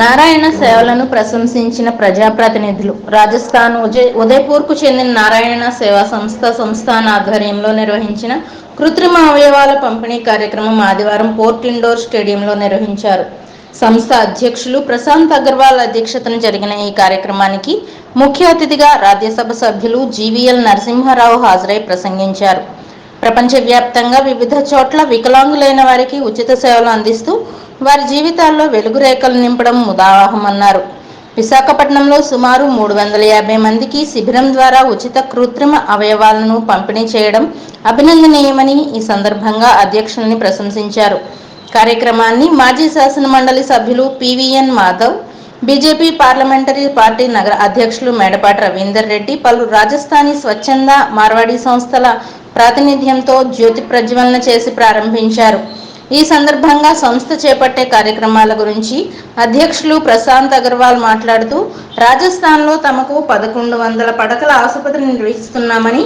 నారాయణ సేవలను ప్రశంసించిన ప్రజాప్రతినిధులు. రాజస్థాన్ ఉదయ్ ఉదయ్పూర్కు చెందిన నారాయణ సేవా సంస్థ సంస్థాన ఆధ్వర్యంలో నిర్వహించిన కృత్రిమ అవయవాల పంపిణీ కార్యక్రమం ఆదివారం పోర్ట్ ఇండోర్ స్టేడియంలో నిర్వహించారు. సంస్థ అధ్యక్షులు ప్రశాంత్ అగర్వాల్ అధ్యక్షతన జరిగిన ఈ కార్యక్రమానికి ముఖ్య అతిథిగా రాజ్యసభ సభ్యులు జీవీఎల్ నరసింహారావు హాజరై ప్రసంగించారు. ప్రపంచవ్యాప్తంగా వివిధ చోట్ల వికలాంగులైన వారికి ఉచిత సేవలు అందిస్తూ వారి జీవితాల్లో వెలుగు రేఖలు నింపడం ఉదాహమన్నారు. విశాఖపట్నంలో సుమారు మూడు వందల యాభై మందికి శిబిరం ద్వారా ఉచిత కృత్రిమ అవయవాలను పంపిణీ చేయడం అభినందనీయమని ఈ సందర్భంగా అధ్యక్షుల్ని ప్రశంసించారు. కార్యక్రమాన్ని మాజీ శాసన మండలి సభ్యులు P V N Madhav BJP parliamentary party నగర అధ్యక్షులు మేడపాటి రవీందర్ రెడ్డి పలు రాజస్థానీ స్వచ్ఛంద మార్వాడీ సంస్థల ప్రాతినిధ్యంతో జ్యోతి ప్రజ్వలన చేసి ప్రారంభించారు. ఈ సందర్భంగా సంస్థ చేపట్టే కార్యక్రమాల గురించి అధ్యక్షులు ప్రశాంత్ అగర్వాల్ మాట్లాడుతూ రాజస్థాన్లో తమకు పదకొండు వందల పడకల ఆసుపత్రి నిర్వహిస్తున్నామని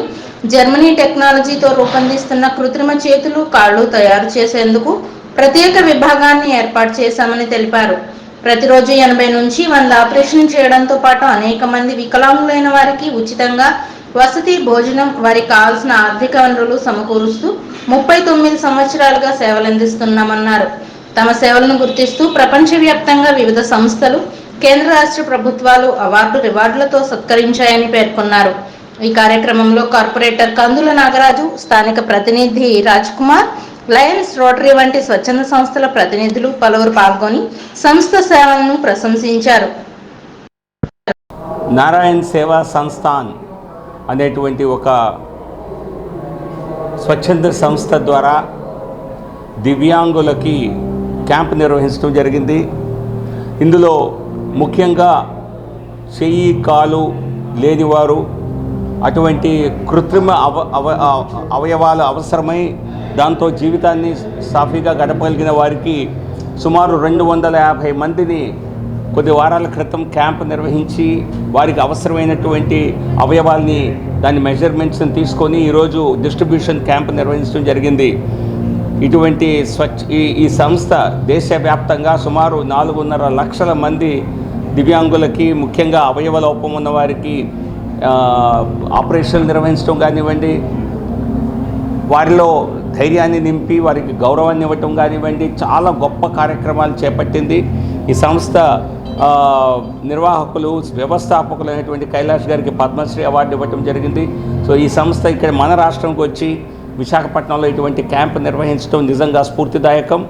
జర్మనీ టెక్నాలజీతో రూపొందిస్తున్న కృత్రిమ చేతులు కాళ్ళు తయారు చేసేందుకు ప్రత్యేక విభాగాన్ని ఏర్పాటు చేశామని తెలిపారు. ప్రతిరోజు ఎనభై నుంచి వంద ఆపరేషన్ చేయడంతో పాటు అనేక మంది వికలాంగులైన వారికి ఉచితంగా వసతి భోజనం వారికి కావాల్సిన ఆర్థిక వనరులు సమకూరుస్తూ ముప్పై తొమ్మిది సంవత్సరాలుగా సేవలందిస్తున్నామన్నారు తమ సేవలను గుర్తిస్తూ ప్రపంచవ్యాప్తంగా వివిధ సంస్థలు కేంద్ర రాష్ట్ర ప్రభుత్వాలు అవార్డు రివార్డులతో సత్కరించాయని పేర్కొన్నారు. ఈ కార్యక్రమంలో కార్పొరేటర్ కందుల నాగరాజు స్థానిక ప్రతినిధి రాజ్ కుమార్ లయన్స్ రోటరీ వంటి స్వచ్ఛంద సంస్థల ప్రతినిధులు పలువురు పాల్గొని సంస్థ సేవలను ప్రశంసించారు. నారాయణ్ సేవా సంస్థాన్ అనేటువంటి ఒక స్వచ్ఛంద సంస్థ ద్వారా దివ్యాంగులకి క్యాంప్ నిర్వహించడం జరిగింది. ఇందులో ముఖ్యంగా చెయ్యి కాలు లేనివారు అటువంటి కృత్రిమ అవ అవ అవయవాలు అవసరమై దాంతో జీవితాన్ని సాఫీగా గడపగలిగిన వారికి సుమారు రెండు వందల యాభై మందిని కొద్ది వారాల క్రితం క్యాంప్ నిర్వహించి వారికి అవసరమైనటువంటి అవయవాల్ని దాని మెజర్మెంట్స్ని తీసుకొని ఈరోజు డిస్ట్రిబ్యూషన్ క్యాంప్ నిర్వహించడం జరిగింది. ఇటువంటి స్వచ్ఛ ఈ ఈ సంస్థ దేశవ్యాప్తంగా సుమారు నాలుగున్నర లక్షల మంది దివ్యాంగులకి ముఖ్యంగా అవయవ లోపం ఉన్న వారికి ఆపరేషన్లు నిర్వహించడం కానివ్వండి వారిలో ధైర్యాన్ని నింపి వారికి గౌరవాన్ని ఇవ్వటం కానివ్వండి చాలా గొప్ప కార్యక్రమాలు చేపట్టింది. ఈ సంస్థ నిర్వాహకులు వ్యవస్థాపకులు అయినటువంటి కైలాష్ గారికి పద్మశ్రీ అవార్డు ఇవ్వటం జరిగింది. సో ఈ సంస్థ ఇక్కడ మన రాష్ట్రంకి వచ్చి విశాఖపట్నంలో ఇటువంటి క్యాంప్ నిర్వహించడం నిజంగా స్ఫూర్తిదాయకం.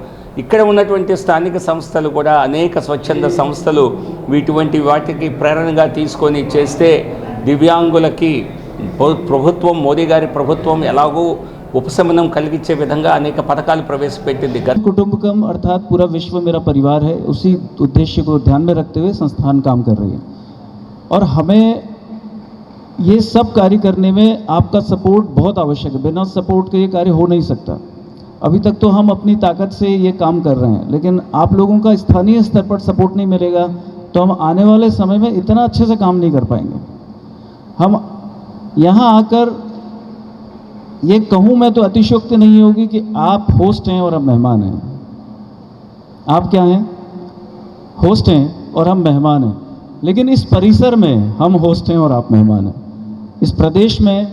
ఇక్కడ ఉన్నటువంటి స్థానిక సంస్థలు కూడా అనేక స్వచ్ఛంద సంస్థలు ఇటువంటి వాటికి ప్రేరణగా తీసుకొని చేస్తే దివ్యాంగులకి ప్రభుత్వం మోదీ గారి ప్రభుత్వం ఎలాగూ ఉపశమనం కలిగించే విధంగా అనేక పథకాలు ప్రవేశపెట్టింది గత कुटुंबकम अर्थात पूरा विश्व मेरा परिवार है उसी उद्देश्य को ध्यान में रखते हुए संस्थान काम कर रही है और हमें ये सब कार्य करने में आपका सपोर्ट बहुत आवश्यक है बिना सपोर्ट के ये कार्य हो नहीं सकता अभी तक तो हम अपनी ताकत से ये काम कर रहे हैं लेकिन आप लोगों का स्थानीय स्तर पर सपोर्ट नहीं मिलेगा तो हम आने वाले समय में इतना अच्छे से काम नहीं कर पाएंगे हम यहाँ आकर ये कहूँ मैं तो अतिशयोक्ति नहीं होगी कि आप होस्ट हैं और हम मेहमान हैं। आप क्या हैं? होस्ट हैं और हम मेहमान हैं। लेकिन इस परिसर में हम होस्ट हैं और आप मेहमान हैं। इस प्रदेश में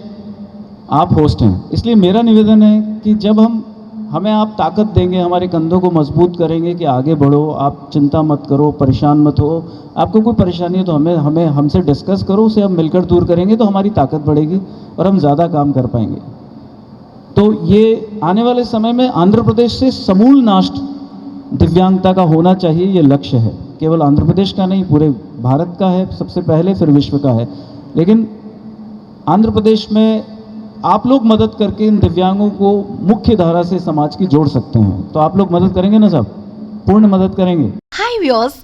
आप होस्ट हैं। इसलिए मेरा निवेदन है कि जब हम, हमें आप ताकत देंगे, हमारे कंधों को मज़बूत करेंगे कि आगे बढ़ो, आप चिंता मत करो, परेशान मत हो, आपको कोई परेशानी है तो हमें हमें, हमसे डिस्कस करो, उसे हम मिलकर दूर करेंगे तो हमारी ताकत बढ़ेगी और हम ज़्यादा काम कर पाएँगे। तो ये आने वाले समय में आंध्र प्रदेश से समूल नाश्त दिव्यांगता का होना चाहिए, ये लक्ष्य है। केवल आंध्र प्रदेश का नहीं, पूरे भारत का है, सबसे पहले, फिर विश्व का है। लेकिन आंध्र प्रदेश में आप लोग मदद करके इन दिव्यांगों को मुख्य धारा से समाज की जोड़ सकते हैं। तो आप लोग मदद करेंगे ना साहब? पूर्ण मदद करेंगे। Hi viewers